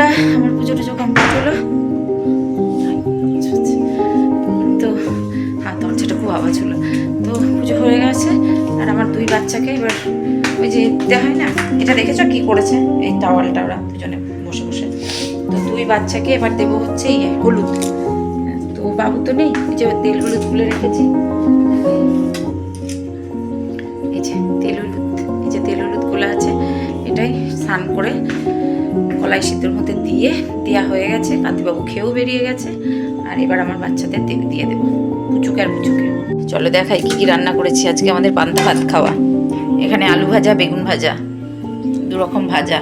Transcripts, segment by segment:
বন্ধুরা, আমার পুজো টুজো কমপ্লিট হলো। তো হ্যাঁ দরজাটা খুব আওয়াজ হলো। তো, পুজো হয়ে গেছে, আর আমার দুই বাচ্চাকে এবার ওই যে দিতে হয় না, এটা দেখেছ কি করেছে? এই টাওয়ালটা ওরা দুজনে বসে বসে। তো দুই বাচ্চাকে এবার দেবো হচ্ছে ইয়ে হলুদ। তো বাবু তো নেই ওই যে তেল হলুদ গুলে রেখেছি। এই যে তেল হলুদ, এই যে তেল হলুদগুলো আছে, এটাই স্নান করে কলাই সিদ্ধর মধ্যে দিয়ে দেওয়া হয়ে গেছে কান্তিবাবু খেয়েও বেরিয়ে গেছে আর এবার আমার বাচ্চাদের দিয়ে দেবো। পুচুকে আর পুচুকে। চলো দেখাই কি কি রান্না করেছি আজকে আমাদের পান্তা ভাত খাওয়া। এখানে আলু ভাজা বেগুন ভাজা দু রকম ভাজা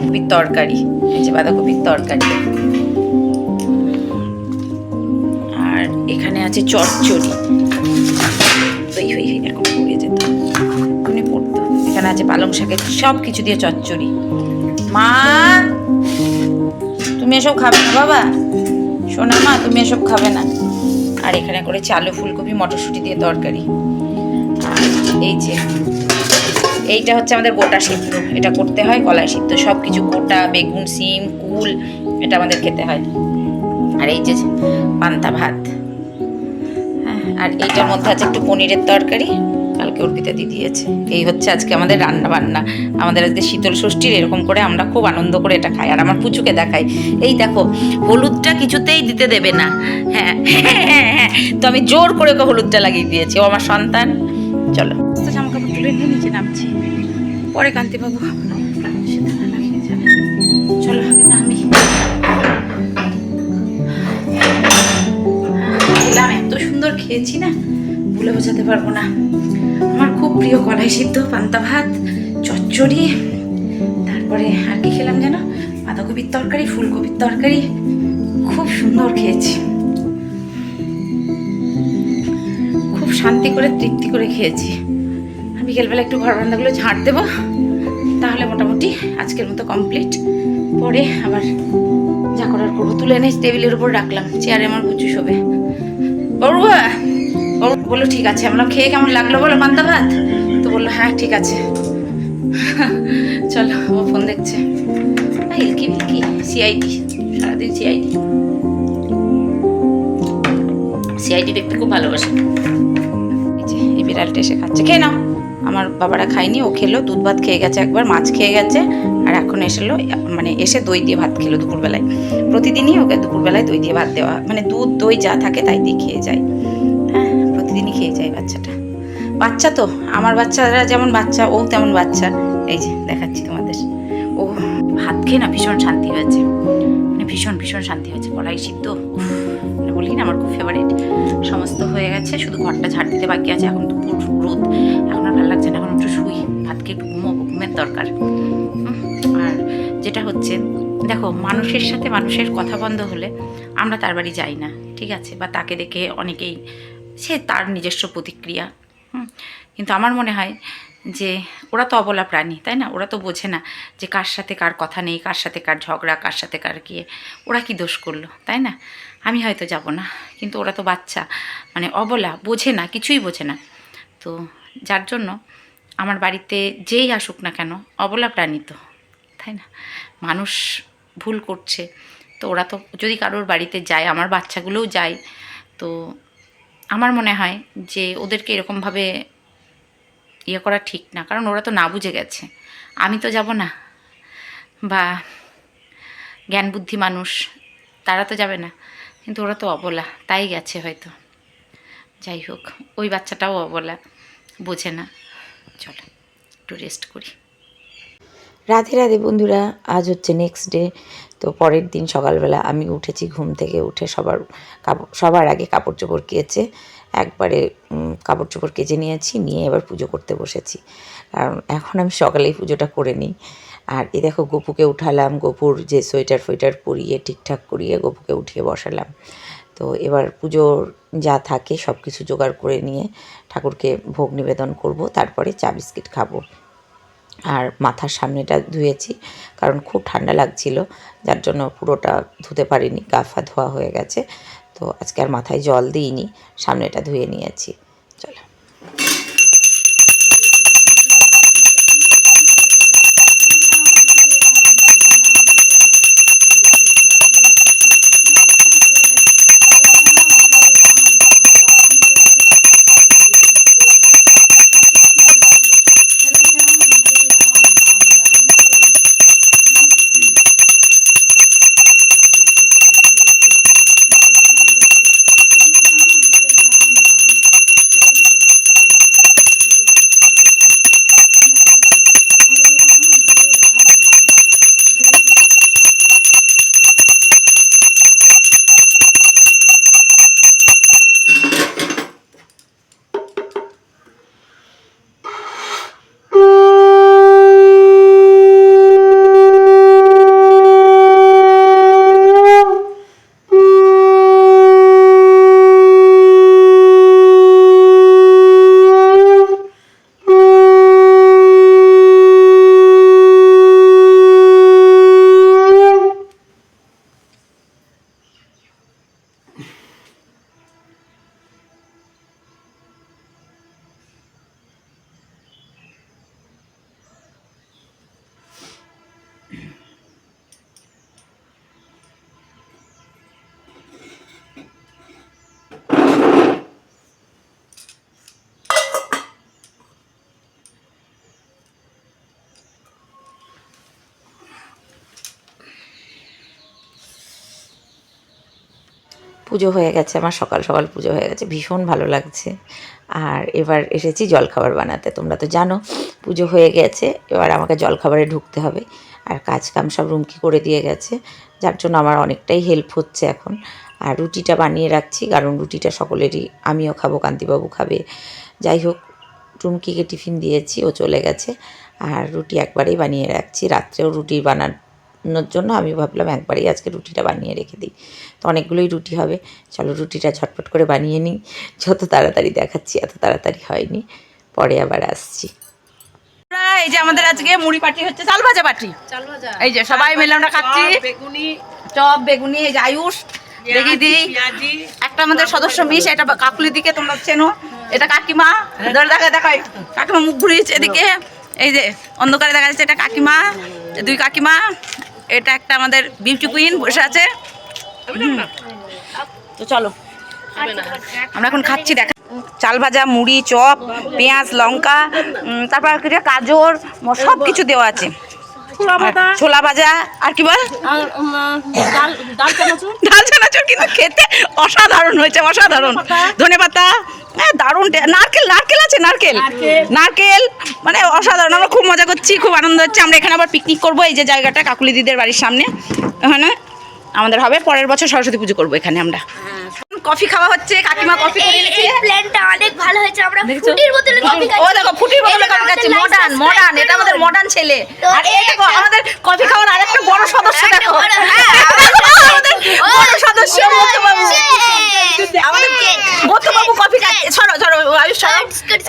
কপির তরকারি এই যে বাঁধাকপির তরকারি। আর এখানে আছে চচ্চড়ি। ওই ওই, এরকম পড়ে যেত। এখানে আছে, পালং শাকের সব কিছু দিয়ে চচ্চড়ি। মা! তুমি এসব খাবে না বাবা। শোনা মা, তুমি এসব খাবে না। আর এখানে করেছি আলু ফুলকপি, মটরশুঁটি দিয়ে তরকারি। আর এই যে, এইটা হচ্ছে আমাদের গোটা সিদ্ধ। এটা করতে হয় কলাই সিদ্ধ। সব কিছু গোটা, বেগুন, সিম, কুল, এটা আমাদের খেতে হয়। আর এই যে পান্তা ভাত। হ্যাঁ আর এইটার মধ্যে আছে একটু পনিরের তরকারি। কালকে অর্পিতা দি দিয়েছে এই হচ্ছে আজকে আমাদের রান্না বান্না আমাদের আজকে শীতল ষষ্ঠীর এরকম করে আমরা খুব আনন্দ করে এটা খাই। আর আমার পুচুকে দেখাই। এই দেখো, হলুদটা কিছুতেই দিতে দেবে না। হ্যাঁ হ্যাঁ হ্যাঁ তো আমি জোর করে ওকে হলুদটা লাগিয়ে দিয়েছি। ও আমার সন্তান। চলো। জামা তুলে নিয়ে নিচে নামছি। পরে কান্তি বাবু চলো, আগে নামি। এত সুন্দর খেয়েছি না। ভুলে বোঝাতে পারব না। আমার খুব প্রিয় কলাই সিদ্ধ, পান্তা ভাত, চচ্চড়ি, তারপরে আর কি খেলাম যেন? বাঁধাকপির তরকারি, ফুলকপির তরকারি। খুব সুন্দর খেয়েছি। খুব শান্তি করে, তৃপ্তি করে খেয়েছি। বিকেলবেলা একটু ঘর বারান্দাগুলো ঝাঁট দেবো, তাহলে মোটামুটি আজকের মতো কমপ্লিট পরে আবার যা করার করব। তুলে এনে টেবিলের উপর রাখলাম, চেয়ারে আমার বুঝু শোবে। বড়ুয়া বড় বলল, ঠিক আছে, আমরা খেয়ে কেমন লাগল বলো? পান্তা ভাত? তো বলল হ্যাঁ ঠিক আছে। চলো, ও ফোন দেখছে। ইলকি বিলকি সিআইডি সারাদিন সিআইডি সিআইডি দেখতে খুব ভালোবাসে। এই বিড়ালটা এসে খাচ্ছে। খেয়ে নাও। আমার বাবারা খায়নি, ও খেলো, দুধ ভাত খেয়ে গেছে একবার, মাছ খেয়ে গেছে, আর এখন এসেলো মানে এসে দই দিয়ে ভাত খেলো দুপুরবেলায়। প্রতিদিনই ওকে দুপুরবেলায় দই দিয়ে ভাত দেওয়া মানে দুধ, দই যা থাকে তাই দিয়ে খেয়ে যায়। প্রতিদিনই খেয়ে যায় বাচ্চাটা। বাচ্চা তো, আমার বাচ্চারা যেমন বাচ্চা, ও তেমন বাচ্চা। এই যে, দেখাচ্ছি তোমাদের। ও ভাত খেয়ে না ভীষণ শান্তি হয়েছে। মানে ভীষণ ভীষণ শান্তি হয়েছে। কড়াই সিদ্ধ মানে বলি না, আমার খুব ফেভারিট সমস্ত হয়ে গেছে, শুধু ঘরটা ঝাড় দিতে বাকি আছে। এখন দুপুর রোদ, এখন আর ভালো লাগছে না, এখন একটু শুই। ভাতকে একটু ঘুমোবো, ঘুমের দরকার। আর যেটা হচ্ছে, দেখো, মানুষের সাথে মানুষের কথা বন্ধ হলে আমরা তার বাড়ি যাই না, ঠিক আছে? বা তাকে দেখে অনেকেই সে তার নিজস্ব প্রতিক্রিয়া। কিন্তু আমার মনে হয় যে ওরা তো অবলা প্রাণী, তাই না? ওরা তো বোঝে না যে কার সাথে কার কথা নেই, কার সাথে কার ঝগড়া, কার সাথে কার গিয়ে ওরা কি দোষ করল, তাই না? আমি হয়তো যাব না, কিন্তু ওরা তো বাচ্চা মানে অবলা, বোঝে না, কিছুই বোঝে না। তো যার জন্য আমার বাড়িতে যেই আসুক না কেন, অবলা প্রাণী তো, তাই না? মানুষ ভুল করছে, তো ওরা তো যদি কারোর বাড়িতে যায়, আমার বাচ্চাগুলোও যায়, তো আমার মনে হয় যে ওদেরকে এরকমভাবে ইয়ে করা ঠিক না। কারণ ওরা তো না বুঝে গেছে। আমি তো যাব না। বা জ্ঞান বুদ্ধি মানুষ, তারা তো যাবে না। কিন্তু ওরা তো অবলা, তাই গেছে হয়তো। যাই হোক, ওই বাচ্চাটাও অবলা, বোঝে না। চলো, একটু রেস্ট করি। রাধে রাধে বন্ধুরা, আজ হচ্ছে নেক্সট ডে তো পরের দিন সকালবেলা আমি উঠেছি ঘুম থেকে উঠে সবার সবার আগে কাপড় চোপড় কেচে একবারে কাপড় চোপড় কেচে নিয়েছি, নিয়ে এবার পুজো করতে বসেছি। কারণ এখন আমি সকালেই পুজোটা করে নিই। আর এ দেখো, গপুকে উঠালাম, গপুর যে সোয়েটার ফোয়েটার পরিয়ে ঠিকঠাক করিয়ে গপুকে উঠিয়ে বসালাম। তো এবার পুজোর যা থাকে সব কিছু জোগাড় করে নিয়ে ঠাকুরকে ভোগ নিবেদন করব, তারপরে চা বিস্কিট খাব। আর মাথার সামনেটা ধুয়েছি, কারণ খুব ঠান্ডা লাগছিল, যার জন্য পুরোটা ধুতে পারিনি, গা ফা ধোয়া হয়ে গেছে, তো আজকে আর মাথায় জল দিইনি, সামনেটা ধুয়ে নিয়েছি। পুজো হয়ে গেছে, আমার সকাল সকাল পুজো হয়ে গেছে, ভীষণ ভালো লাগছে। আর এবার এসেছি জলখাবার বানাতে, তোমরা তো জানো, পুজো হয়ে গেছে, এবার আমাকে জলখাবারে ঢুকতে হবে। আর কাজ কাম সব রুমকি করে দিয়ে গেছে, যার জন্য আমার অনেকটাই হেল্প হচ্ছে এখন। আর রুটিটা বানিয়ে রাখছি, কারণ রুটিটা সকলেরই, আমিও খাব, কান্তিবাবু খাবে। যাই হোক রুমকিকে টিফিন দিয়েছি, ও চলে গেছে। আর রুটি একবারেই বানিয়ে রাখছি, রাত্রেও রুটি বানানোর জন্য আমি ভাবলাম একবারেই আজকে রুটিটা বানিয়ে রেখে দিই। তো অনেকগুলোই রুটি হবে। চলো রুটিটা ঝটপট করে বানিয়ে নিই। যত তাড়াতাড়ি দেখাচ্ছি এত তাড়াতাড়ি হয়নি। পরে আবার আসছি। এই যে আমাদের আজকে মুড়ি পাটি হচ্ছে চাল ভাজা পাটি। এই যে সবাই মিলে আমরা খাচ্ছি। বেগুনি। চপ বেগুনি এই যে আয়ুষ দেখি দিই। একটা আমাদের সদস্য মিস এটা কাকুলি দিকে তোমরা চেনো। এটা কাকিমা। ধরে দেখা দেখাই কাকিমা মুখ ঘুরিয়েছে এদিকে। এই যে অন্ধকারে দেখা যাচ্ছে এটা কাকিমা দুই কাকিমা। এটা একটা আমাদের বিউটি কুইন বসে আছে। তো চলো, আমরা এখন খাচ্ছি, দেখা চাল ভাজা, মুড়ি, চপ, পেঁয়াজ, লঙ্কা তারপর কাজর সব কিছু দেওয়া আছে আর ছোলা ভাজা আর কি বল? ডাল চানাচুর? কিন্তু খেতে অসাধারণ হয়েছে অসাধারণ। ধনে পাতা? হ্যাঁ দারুণ নারকেল নারকেল আছে নারকেল। নারকেল। মানে অসাধারণ আমরা খুব মজা করছি খুব আনন্দ হচ্ছে। আমরা এখানে আবার পিকনিক করব এই যে জায়গাটা কাকুলি দিদের বাড়ির সামনে। ওখানে আমাদের হবে পরের বছর সরস্বতী পুজো করব এখানে আমরা। কফি খাওয়া হচ্ছে কাকিমা কফি করে এনেছে এই প্ল্যানটা অনেক ভালো হয়েছে আমরা ফুটির বোতলে কফি খাচ্ছি ও দেখো ফুটির বোতলে কফি খাচ্ছে মডার্ন মডার্ন এটা আমাদের মডার্ন ছেলে আর এই দেখো আমাদের কফি খাওয়ার আরেকটা বড় সদস্য দেখো হ্যাঁ, আমাদের বড় সদস্য মধ্যবাবু আমাদের বৌদ্ধবাবু কফি খাচ্ছে সরো সরো আয়ুষ সরো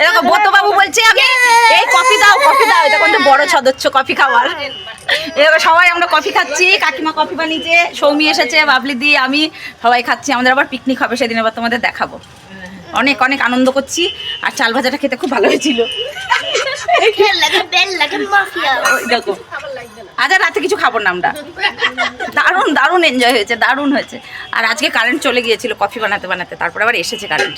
এরকম বৌদ্ধবাবু বলছে আমি এই কফি দাও কফি দাও এটা কিন্তু বড় সদস্য কফি খাওয়ার। এবার সবাই আমরা কফি খাচ্ছি, কাকিমা কফি বানিয়েছে, সৌমি এসেছে, বাবলি দি, আমি সবাই খাচ্ছি, আমাদের আবার পিকনিক হবে সেদিন আবার তোমাদের দেখাবো। অনেক অনেক আনন্দ করছি, আর চাল ভাজাটা খেতে খুব ভালো হয়েছিল। আজ আর রাতে কিছু খাব না আমরা। দারুণ দারুণ এনজয় হয়েছে, দারুণ হয়েছে। আর আজকে কারেন্ট চলে গিয়েছিল কফি বানাতে বানাতে, তারপর আবার এসেছে কারেন্ট